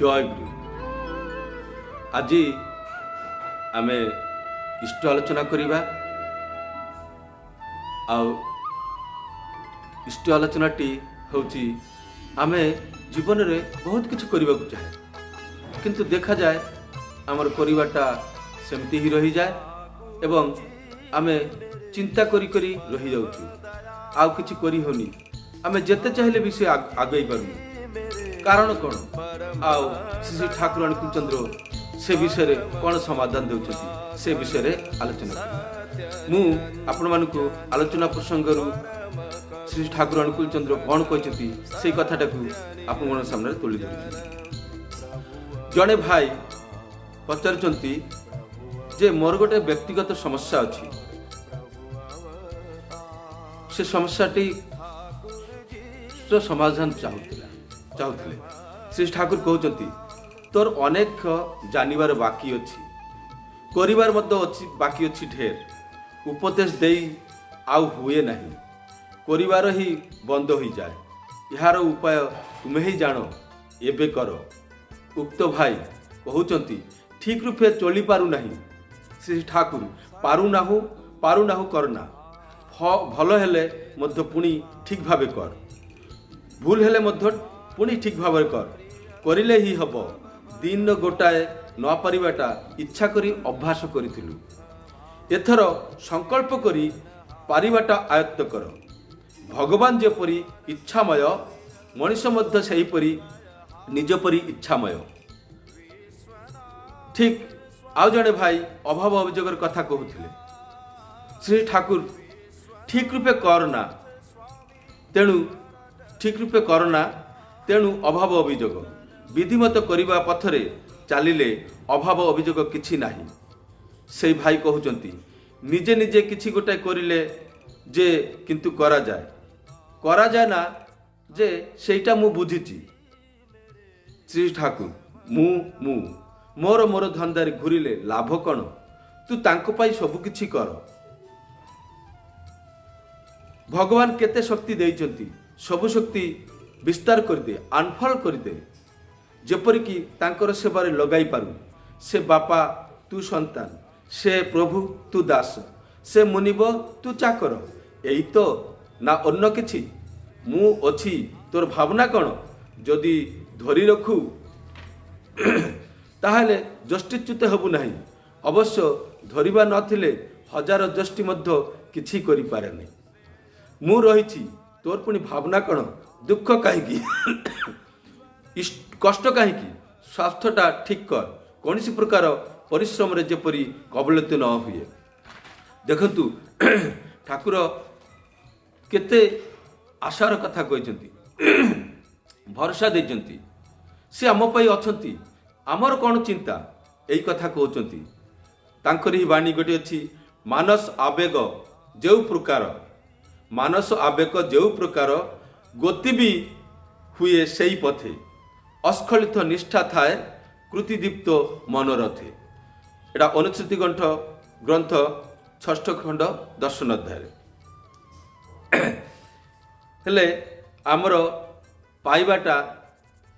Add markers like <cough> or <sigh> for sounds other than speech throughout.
জয়গুরু আজি ଆମେ ଇଷ୍ଟ ଆଲୋଚନା କରିବା ଆଉ ଇଷ୍ଟ ଆଲୋଚନାଟି ହେଉଛି ଆମେ ଜୀବନରେ ବହୁତ କିଛି କରିବାକୁ ଚାହେଁ କିନ୍ତୁ ଦେଖାଯାଏ ଆମର କରିବାଟା ସେମିତି ହିଁ ରହିଯାଏ ଏବଂ ଆମେ ଚିନ୍ତା କରି କରି ରହିଯାଉଛୁ ଆଉ କିଛି କରି ହେଉନି ଆମେ ଯେତେ ଚାହିଁଲେ ବି ସେ ଆଗେଇ ପାରୁନି କାରଣ କ'ଣ ଆଉ ଶ୍ରୀ ଠାକୁରାଣୀ କୁଚନ୍ଦ୍ର ସେ ବିଷୟରେ କ'ଣ ସମାଧାନ ଦେଉଛନ୍ତି ସେ ବିଷୟରେ ଆଲୋଚନା ମୁଁ ଆପଣମାନଙ୍କୁ ଆଲୋଚନା ପ୍ରସଙ୍ଗରୁ ଶ୍ରୀ ଠାକୁର ଅନୁକୂଳ ଚନ୍ଦ୍ର କ'ଣ କହିଛନ୍ତି ସେଇ କଥାଟାକୁ ଆପଣଙ୍କ ସାମ୍ନାରେ ତୋଳି ଧରୁଛନ୍ତି ଜଣେ ଭାଇ ପଚାରୁଛନ୍ତି ଯେ ମୋର ଗୋଟେ ବ୍ୟକ୍ତିଗତ ସମସ୍ୟା ଅଛି ସେ ସମସ୍ୟାଟି ସମାଧାନ ଚାହୁଁଥିଲା ଚାହୁଁଥିଲେ ଶ୍ରୀ ଠାକୁର କହୁଛନ୍ତି ତୋର ଅନେକ ଜାଣିବାର ବାକି ଅଛି କରିବାର ମଧ୍ୟ ଅଛି ବାକି ଅଛି ଢେର ଉପଦେଶ ଦେଇ ଆଉ ହୁଏ ନାହିଁ କରିବାର ହିଁ ବନ୍ଦ ହୋଇଯାଏ ଏହାର ଉପାୟ ତୁମେ ହିଁ ଜାଣ ଏବେ କର ଉକ୍ତ ଭାଇ କହୁଛନ୍ତି ଠିକ୍ ରୂପେ ଚଳି ପାରୁନାହିଁ ଶ୍ରୀ ଠାକୁର ପାରୁନାହୁଁ ପାରୁନାହୁଁ କରନା ଭଲ ହେଲେ ମଧ୍ୟ ପୁଣି ଠିକ୍ ଭାବେ କର ଭୁଲ ହେଲେ ମଧ୍ୟ ପୁଣି ଠିକ୍ ଭାବରେ କର କରିଲେ ହିଁ ହେବ ଦିନ ଗୋଟାଏ ନ ପାରିବାଟା ଇଚ୍ଛା କରି ଅଭ୍ୟାସ କରିଥିଲୁ ଏଥର ସଂକଳ୍ପ କରି ପାରିବାଟା ଆୟତ୍ତ କର ଭଗବାନ ଯେପରି ଇଚ୍ଛାମୟ ମଣିଷ ମଧ୍ୟ ସେହିପରି ନିଜ ପରି ଇଚ୍ଛାମୟ ଠିକ୍ ଆଉ ଜଣେ ଭାଇ ଅଭାବ ଅଭିଯୋଗର କଥା କହୁଥିଲେ ଶ୍ରୀ ଠାକୁର ଠିକ୍ ରୂପେ କରନା ତେଣୁ ଠିକ୍ ରୂପେ କରନା ତେଣୁ ଅଭାବ ଅଭିଯୋଗ ବିଧିମତ କରିବା ପଥରେ ଚାଲିଲେ ଅଭାବ ଅଭିଯୋଗ କିଛି ନାହିଁ ସେଇ ଭାଇ କହୁଛନ୍ତି ନିଜେ ନିଜେ କିଛି ଗୋଟେ କରିଲେ ଯେ କିନ୍ତୁ କରାଯାଏ କରାଯାଏ ନା ଯେ ସେଇଟା ମୁଁ ବୁଝିଛି ଶ୍ରୀ ଠାକୁର ମୁଁ ମୁଁ ମୋର ମୋର ଧନ୍ଦାରେ ଘୁରିଲେ ଲାଭ କ'ଣ ତୁ ତାଙ୍କ ପାଇଁ ସବୁକିଛି କର ଭଗବାନ କେତେ ଶକ୍ତି ଦେଇଛନ୍ତି ସବୁ ଶକ୍ତି ବିସ୍ତାର କରିଦେ ଆନଫଲ କରିଦେ ଯେପରିକି ତାଙ୍କର ସେବାରେ ଲଗାଇପାରୁ ସେ ବାପା ତୁ ସନ୍ତାନ ସେ ପ୍ରଭୁ ତୁ ଦାସ ସେ ମୁନିବ ତୁ ଚାକର ଏଇ ତ ନା ଅନ୍ୟ କିଛି ମୁଁ ଅଛି ତୋର ଭାବନା କ'ଣ ଯଦି ଧରି ରଖୁ ତାହେଲେ ଯଷ୍ଟିଚ୍ୟୁତ ହେବୁ ନାହିଁ ଅବଶ୍ୟ ଧରିବା ନଥିଲେ ହଜାର ଯଷ୍ଟି ମଧ୍ୟ କିଛି କରିପାରେନି ମୁଁ ରହିଛି ତୋର ପୁଣି ଭାବନା କ'ଣ ଦୁଃଖ କାହିଁକି କଷ୍ଟ କାହିଁକି ସ୍ୱାସ୍ଥ୍ୟଟା ଠିକ୍ କର କୌଣସି ପ୍ରକାର ପରିଶ୍ରମରେ ଯେପରି କବଳିତ ନ ହୁଏ ଦେଖନ୍ତୁ <clears throat> ଠାକୁର କେତେ ଆଶାର କଥା କହିଛନ୍ତି <clears throat> ଭରସା ଦେଇଛନ୍ତି ସେ ଆମ ପାଇଁ ଅଛନ୍ତି ଆମର କ'ଣ ଚିନ୍ତା ଏଇ କଥା କହୁଛନ୍ତି ତାଙ୍କର ହି ବାଣୀ ଗୋଟିଏ ଅଛି ମାନସ ଆବେଗ ଯେଉଁ ପ୍ରକାର ମାନସ ଆବେଗ ଯେଉଁ ପ୍ରକାର ଗତି ବି ହୁଏ ସେଇ ପଥେ ଅସ୍ଖଳିତ ନିଷ୍ଠା ଥାଏ କୃତିଦୀପ୍ତ ମନରଥେ ଏଇଟା ଅନୁଚ୍ଛତି ଗ୍ରନ୍ଥ ଗ୍ରନ୍ଥ ଷଷ୍ଠ ଖଣ୍ଡ ଦର୍ଶନ ଅଧ୍ୟାୟରେ ହେଲେ ଆମର ପାଇବାଟା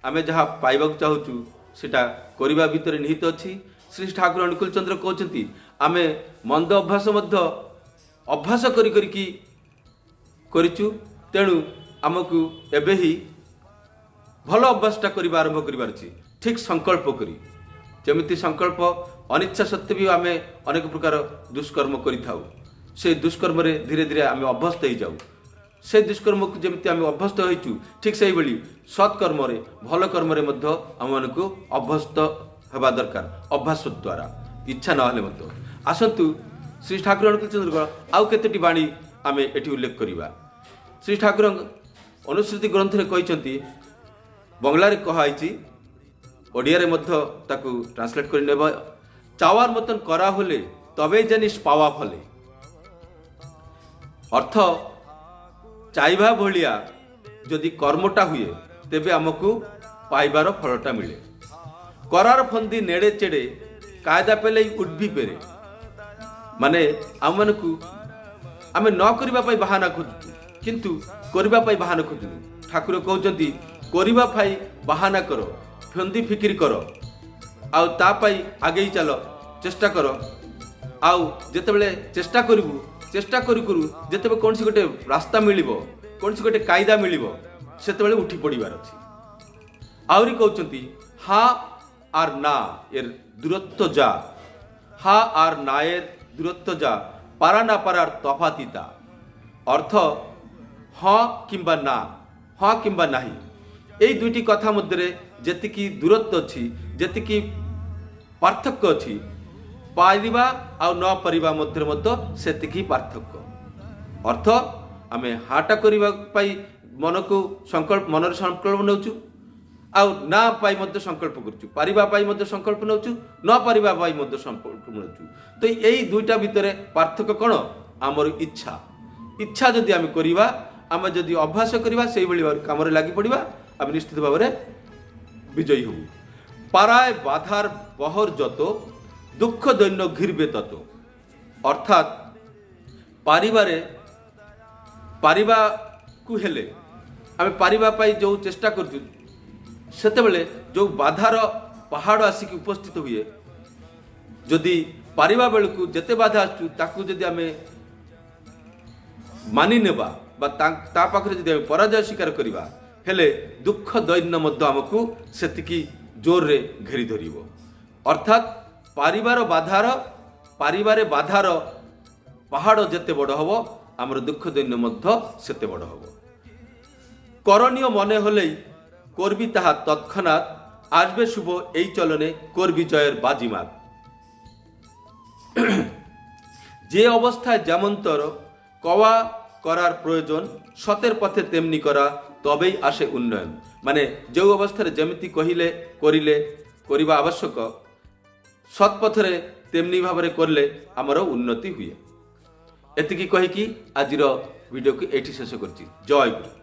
ଆମେ ଯାହା ପାଇବାକୁ ଚାହୁଁଛୁ ସେଇଟା କରିବା ଭିତରେ ନିହିତ ଅଛି ଶ୍ରୀ ଠାକୁର ଅନୁକୂଳ ଚନ୍ଦ୍ର କହୁଛନ୍ତି ଆମେ ମନ୍ଦ ଅଭ୍ୟାସ ମଧ୍ୟ ଅଭ୍ୟାସ କରି କରିକି କରିଛୁ ତେଣୁ ଆମକୁ ଏବେ ହିଁ ଭଲ ଅଭ୍ୟାସଟା କରିବା ଆରମ୍ଭ କରିବାର ଠିକ୍ ସଂକଳ୍ପ କରି ଯେମିତି ସଂକଳ୍ପ ଅନିଚ୍ଛା ସତ୍ତ୍ୱେ ବି ଆମେ ଅନେକ ପ୍ରକାର ଦୁଷ୍କର୍ମ କରିଥାଉ ସେ ଦୁଷ୍କର୍ମରେ ଧୀରେ ଧୀରେ ଆମେ ଅଭ୍ୟସ୍ତ ହୋଇଯାଉ ସେ ଦୁଷ୍କର୍ମକୁ ଯେମିତି ଆମେ ଅଭ୍ୟସ୍ତ ହୋଇଛୁ ଠିକ୍ ସେହିଭଳି ସତ୍କର୍ମରେ ଭଲ କର୍ମରେ ମଧ୍ୟ ଆମମାନଙ୍କୁ ଅଭ୍ୟସ୍ତ ହେବା ଦରକାର ଅଭ୍ୟାସ ଦ୍ୱାରା ଇଚ୍ଛା ନହେଲେ ମଧ୍ୟ ଆସନ୍ତୁ ଶ୍ରୀ ଠାକୁର ଅନୁକୂଳଚନ୍ଦ୍ର ଆଉ କେତେଟି ବାଣୀ ଆମେ ଏଠି ଉଲ୍ଲେଖ କରିବା ଶ୍ରୀ ଠାକୁର ଅନୁସୃତି ଗ୍ରନ୍ଥରେ କହିଛନ୍ତି ବଙ୍ଗଳାରେ କୁହାହେଇଛି ଓଡ଼ିଆରେ মধ্য ତାକୁ ট্রান্সলেট করে নেব চাওয়ার মতন করা হলে তবেই জানিস পাওয়া ফলে অর্থ চাইবা ভলিয়া যদি কর্মটা হুয়ে তেবে আমাকু পাইবার ফলটা মিলে করার ফন্দি নেড়ে চেড়ে কায়দা পেলেই উঠবি পেরে মানে আমাকে আমি ন করিবা পাই বাহানা খোঁজুছু কিন্তু করিবা পাই বাহানা খোঁজুনু ঠাকুর কৌଛନ୍ତି କରିବା ପାଇଁ ବାହାନା କର ଫନ୍ଦି ଫିକିରି କର ଆଉ ତା ପାଇଁ ଆଗେଇ ଚାଲ ଚେଷ୍ଟା କର ଆଉ ଯେତେବେଳେ ଚେଷ୍ଟା କରିବୁ ଚେଷ୍ଟା କରୁ କରୁ ଯେତେବେଳେ କୌଣସି ଗୋଟେ ରାସ୍ତା ମିଳିବ କୌଣସି ଗୋଟେ କାଇଦା ମିଳିବ ସେତେବେଳେ ଉଠି ପଡ଼ିବାର ଅଛି ଆହୁରି କହୁଛନ୍ତି हा आर ना এর দূরত্ব যা হা আর না এর দূরত্ব যা পারা না পারার তফাতিতা অর্থ হ কিংবা না হ কিংবা নাহি ଏଇ ଦୁଇଟି କଥା ମଧ୍ୟରେ ଯେତିକି ଦୂରତ୍ୱ ଅଛି ଯେତିକି ପାର୍ଥକ୍ୟ ଅଛି ପାରିବା ଆଉ ନ ପାରିବା ମଧ୍ୟରେ ମଧ୍ୟ ସେତିକି ପାର୍ଥକ୍ୟ ଅର୍ଥ ଆମେ ହାଟା କରିବା ପାଇଁ ମନକୁ ସଂକଳ୍ପ ମନରେ ସଂକଳ୍ପ ନେଉଛୁ ଆଉ ନା ପାଇଁ ମଧ୍ୟ ସଂକଳ୍ପ କରୁଛୁ ପାରିବା ପାଇଁ ମଧ୍ୟ ସଂକଳ୍ପ ନେଉଛୁ ନ ପାରିବା ପାଇଁ ମଧ୍ୟ ସଂକଳ୍ପ ନେଉଛୁ ତ ଏଇ ଦୁଇଟା ଭିତରେ ପାର୍ଥକ୍ୟ କ'ଣ ଆମର ଇଚ୍ଛା ଇଚ୍ଛା ଯଦି ଆମେ କରିବା ଆମେ ଯଦି ଅଭ୍ୟାସ କରିବା ସେଇଭଳି କାମରେ ଲାଗି ପଡ଼ିବା আমি নিশ্চিত ব্যাপারে বিজয়ী হব পাড়ায় বাধার বহর যত দুঃখ দৈন্য ঘিরবে তত অর্থাৎ পারিবারে পারিবা কুহেলে ଆମେ ପାରିବା ପାଇଁ ଯେଉଁ ଚେଷ୍ଟା କରୁଛୁ ସେତେବେଳେ ଯେଉଁ ବାଧାର ପାହାଡ଼ ଆସିକି ଉପସ୍ଥିତ ହୁଏ ଯଦି ପାରିବା ବେଳକୁ ଯେତେ ବାଧା ଆସୁଛୁ ତାକୁ ଯଦି ଆମେ ମାନିନେବା ବା ତା ପାଖରେ ଯଦି ଆମେ ପରାଜୟ ସ୍ୱୀକାର କରିବା ହେଲେ ଦୁଃଖ ଦୈନ୍ୟ ମଧ୍ୟ ଆମକୁ ସେତିକି ଜୋରରେ ଘେରି ଧରିବ অর্থাৎ ପାରିବାର ବାଧାର ପାରିବାରେ ବାଧାର ପାହାଡ଼ ଯେତେ ବଡ଼ ହେବ ଆମର ଦୁଃଖ ଦୈନ୍ୟ ମଧ୍ୟ ସେତେ ବଡ଼ ହେବ করণীয় মনে হলেই করবি তাহা তৎক্ষণাৎ আসবে শুভ এই চলনে করবি জয়ের বাজিমাত যে অবস্থায় যেমন তর কওয়া করার প্রয়োজন সতের পথে তেমনি করা তবেই আসে উন্নয়ন মানে যে অবস্থায় যেমিতি কহিলে করিলে করিবা আবশ্যক সৎপথরে তেমনি ভাবে করলে আমার উন্নতি হুয়ে এতিকি কি আজির ভিডিও কি এটি শেষ করছি জয় গুরু